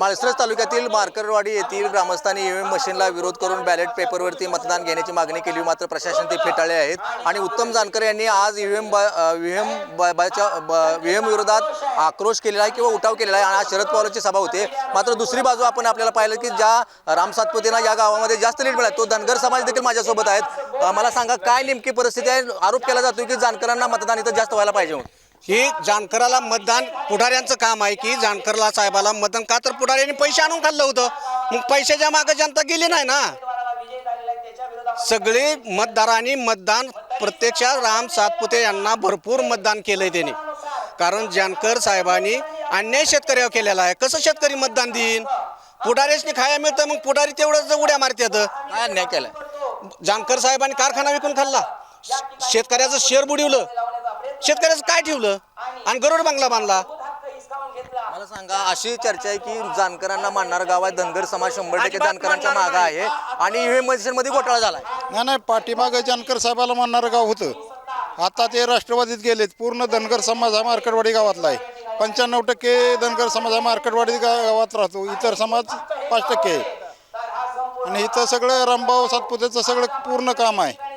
माळसरस तालुक्यातील मार्करवाडी येथील ग्रामस्थांनी ईव्हीएम मशीनला विरोध करून बॅलेट पेपरवरती मतदान घेण्याची मागणी केली. मात्र प्रशासन ते फेटाळले आहेत. आणि उत्तम जानकर यांनी आज ईव्हीएम व्हीएम बाच्या ईव्हीएम विरोधात आक्रोश केलेला आहे किंवा उठाव केलेला आहे. आणि आज शरद पवारांची सभा होते. मात्र दुसरी बाजू आपण आपल्याला पाहिलं की ज्या राम सातपुतेंना या गावामध्ये जास्त लीड मिळाला तो धनगर समाज देखील माझ्यासोबत आहेत. मला सांगा काय नेमकी परिस्थिती आहे? आरोप केला जातो की जानकरांना मतदान इथं जास्त व्हायला पाहिजे म्हणून. ही जानकराला मतदान पुढाऱ्यांचं काम आहे की जानकरला साहेबाला मतदान का? तर पुढाऱ्यांनी पैसे आणून खाल्लं होतं. मग पैशाच्या मागे जनता गेली नाही ना? सगळे मतदारांनी मतदान प्रत्यक्षात राम सातपुते यांना भरपूर मतदान केलंय त्यांनी. कारण जानकर साहेबांनी अन्याय शेतकऱ्यावर केलेला आहे. कसं शेतकरी मतदान देईन? पुढाऱ्यासनी खाया मिळतं मग पुढारी तेवढंच उड्या मारतात काय अन्याय केलाय? जानकर साहेबांनी कारखाना विकून खाल्ला. शेतकऱ्याचं शेअर बुडवलं. शेतकऱ्याचं काय ठेवलं? आणि गरुड बंगला बांधला. मला सांगा अशी चर्चा आहे की जानकरांना मानणारं गाव आहे धनगर समाज शंभर टक्के अजिबात जानकरांच्या मानणार मागं आहे. आणि मशीन मध्ये घोटाळा झालाय. नाही नाही पाठीमागं जानकर साहेबाला म्हणणारं गाव होतं. आता ते राष्ट्रवादीत गेलेत. पूर्ण धनगर समाज हा मार्कडवाडी गावातला आहे. पंच्याण्णव टक्के धनगर समाज हा मार्कडवाडी गा- गावात राहतो. इतर समाज पाच टक्के आहे. आणि इथं सगळं रामभाऊ सातपुतेचं सगळं पूर्ण काम आहे.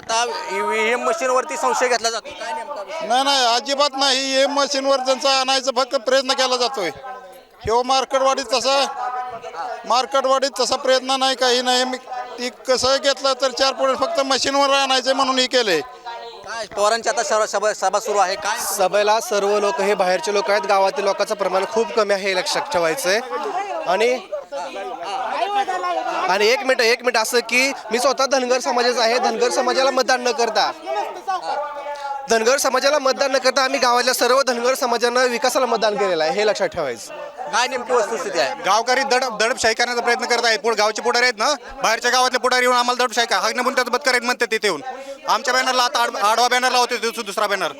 आता ईव्हीएम मशीन वरती संशय घेतला जातो काय नेमका विषय? नाही नाही अजिबात नाही. हे मशीनवर त्यांचा आणायचा फक्त प्रयत्न केला जातोय. ह्यो मार्कडवाडीत तसा मार्कडवाडीत तसा प्रयत्न नाही काही नाही. मी ती कसं घेतलं तर चार पुढे फक्त मशीनवर आणायचं म्हणून हे काय पवारांची आता सभा- सभा सभा सुरू आहे. काय सभेला सर्व लोक हे बाहेरचे लोक आहेत. गावातील लोकांचं प्रमाण खूप कमी आहे हे लक्षात ठेवायचं आहे आणि आणि एक मिनिट एक मिनिट असं की मी स्वतः धनगर समाजाचा आहे. धनगर समाजाला मतदान न करता. धनगर समाजाला मतदान न करता आम्ही गावातल्या सर्व धनगर समाजानं विकासाला मतदान केलेलं आहे. हे लक्षात ठेवायचं. काय नेमकी वस्तुस्थिती आहे? गावकरी दड दडपशाही करण्याचा प्रयत्न करत आहेत पुढे गावचे पुढारी आहेत ना? बाहेरच्या गावातले पुढारी येऊन आम्हाला दडपशाही का हागणे म्हणून त्याचं बदकर आहेत म्हणते तिथे येऊन. आमच्या बॅनरला आता आड- आडवा बॅनर लावते दुस- दुसरा बॅनर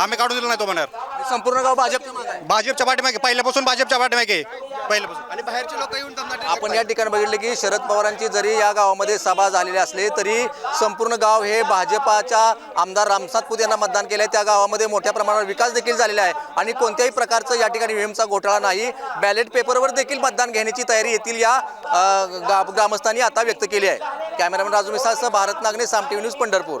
आम्ही काढून दिला नाही तो बॅनर संपूर्ण गाव भाजपच्या मागं आहे. भाजपच्या पाठीमागे पहिल्यापासून भाजपच्या पाठीमागे. पहिल्यापासून. आणि बाहेरचे लोक येऊन आपण या ठिकाणी बघितलं की शरद पवारांची जरी या गावामध्ये सभा झालेली असली तरी संपूर्ण गाव हे भाजपाच्या आमदार रामसातपुत यांना मतदान केलं आहे त्या गावामध्ये मोठ्या प्रमाणावर विकास देखील झालेला आहे. आणि कोणत्याही प्रकारचं या ठिकाणी व्हीएमचा घोटाळा नाही. बॅलेट पेपरवर देखील मतदान घेण्याची तयारी येथील या अ, गा- ग्रामस्थांनी आता व्यक्त केली आहे. कॅमेरामॅन राजू मिसाळसह भारत नागणे साम टीव्ही न्यूज पंढरपूर.